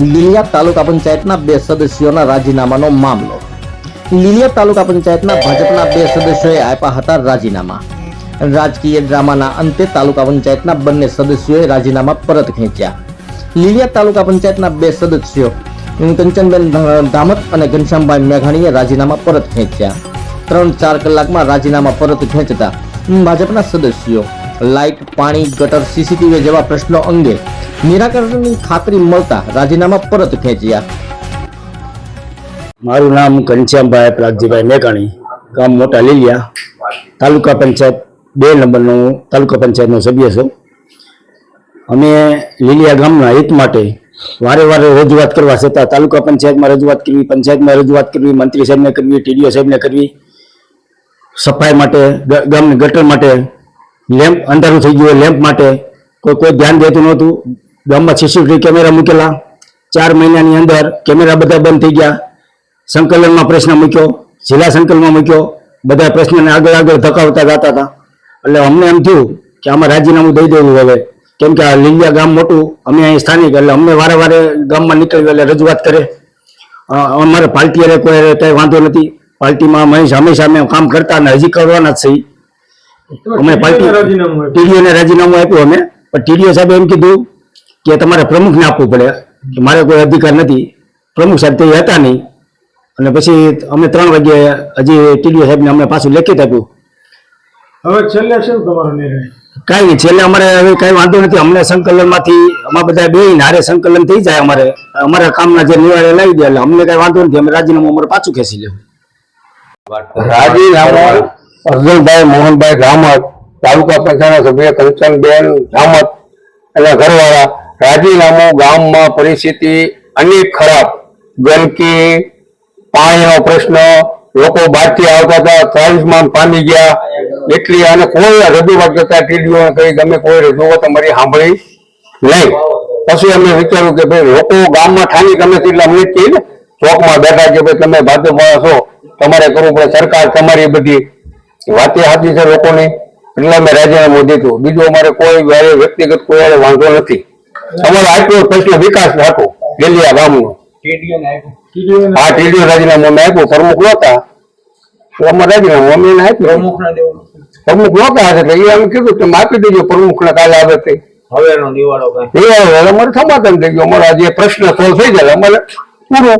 લીલિયા તાલુકા પંચાયતના બે સદસ્યોના રાજીનામાનો મામલો. લીલિયા તાલુકા પંચાયતના ભાજપના બે સદસ્યોએ આપ્યા હતા રાજીનામા. રાજકીય ડ્રામાના અંતે તાલુકા પંચાયતના બંને સદસ્યોએ રાજીનામા પરત ખેંચ્યા. લીલિયા તાલુકા પંચાયતના બે સદસ્યો કંચનબેન ધામત અને ઘનશ્યામભાઈ મેઘાણીએ રાજીનામા પરત ખેંચ્યા. ત્રણ ચાર કલાકમાં રાજીનામા પરત ખેંચતા ભાજપના સદસ્યો લાઇટ, પાણી, ગટર, સીસીટીવી જેવા પ્રશ્નો અંગે નિરાકરણની ખાતરી મળતા રાજીનામા પરત ખેંચ્યા. મારું નામ ઘનશ્યામભાઈ પ્રાગજીભાઈ મેઘાણી, ગામ મોટા લીલિયા, તાલુકા પંચાયત બે નંબરનો તાલુકા પંચાયતનો સભ્ય છું. અમે લીલિયા ગામના હિત માટે વારે વારે રજૂઆત કરવા છતાં તાલુકા પંચાયતમાં રજૂઆત કરવી, પંચાયતમાં રજૂઆત કરવી, મંત્રી સાહેબને કરવી, ટીડીઓ સાહેબને કરવી, સફાઈ માટે ગામની ગટર માટે લેમ્પ અંધારું થઈ ગયું લેમ્પ માટે, કોઈ કોઈ ધ્યાન દેતું નહોતું. ગામમાં સીસીટીવી કેમેરા મૂકેલા. ચાર મહિનાની અંદર કેમેરા બધા બંધ થઈ ગયા. સંકલનમાં પ્રશ્ન મૂક્યો. જિલ્લા સંકલનમાં મૂક્યો. બધા પ્રશ્નને આગળ આગળ ધકાવતા જતા હતા. એટલે અમને એમ થયું કે આમાં રાજીનામું દઈ દેવું હવે. કેમ કે આ લીલિયા ગામ મોટું, અમે અહીં સ્થાનિક, એટલે અમને વારે વારે ગામમાં નીકળ્યું એટલે રજૂઆત કરે. અમારે પાર્ટી અરે કોઈ કંઈ વાંધો નથી. પાર્ટીમાં મહેશ હંમેશા અમે કામ કરતા અને હજી કરવાના જ છીએ. અમે પાર્ટી ટીડીઓને રાજીનામું આપ્યું અમે. પણ ટીડીઓ સાહેબે એમ કીધું કે તમારે પ્રમુખને આપવું પડે. કે મારે કોઈ અધિકાર નથી. પ્રમુખ સાહેબ તે હતા નહીં. અને પછી અમે ત્રણ વાગે હજી ટીડીઓ સાહેબને અમે પાછું લેખિત આપ્યું. હવે છેલ્લે શું તમારો નિર્ણય? કાંઈ નહીં છેલ્લે અમારે હવે કાંઈ વાંધો નથી. અમને સંકલનમાંથી અમારા બધા બે હારે સંકલન થઈ જાય અમારે. અમારા કામના જે નિવાડે લાવી દે એટલે અમને કાંઈ વાંધો નથી. અમે રાજીનામું અમારે પાછું ખેંચી લેવું. રાજીનામું અર્જુનભાઈ, મોહનભાઈ રામત તાલુકા પંચાયતના સભ્ય કંચનબેન રામત અને ઘરવાળા રાજીનામું ગામમાં પરિસ્થિતિ અનેક ખરાબ. ગંદકી પાણીનો પ્રશ્ન, લોકો બહારથી આવતા હતા ત્રાહિમામ પામી ગયા. એટલી અને કોઈ રજૂઆત કરતા ટીડીઓ કઈ ગમે કોઈ રજૂઆત અમારી સાંભળી નહીં. પછી અમે વિચાર્યું કે ભાઈ, લોકો ગામમાં ઠાની ગમે તેટલા અમને કહીએ ને ચોકમાં બેઠા કે ભાઈ, તમે ભાજપમાં છો. તમારે કરવું પડે, સરકાર તમારી બધી વાતે સાચી છે લોકોની. એટલે અમે રાજીનામું દીધું બીજું અમારે કોઈ વ્યક્તિગત કોઈ વાંધો નથી. અમારો આટલો પ્રશ્ન વિકાસ હતો ગેલિયા ગામનો. હા ટીડીઓ રાજીનામું અમે આપ્યું. પ્રમુખ નહોતા. તો અમારે રાજીનામું અમે એને આપ્યું. પ્રમુખ નહોતા એટલે એ અમે કીધું કે તમે આપી દેજો પ્રમુખ ને કાલે આવે તે. હવેનો નિવાડો નિવાડો અમારે સમાધાન થઈ ગયું. અમારા જે પ્રશ્ન સોલ્વ થઈ જાય અમારે પૂરું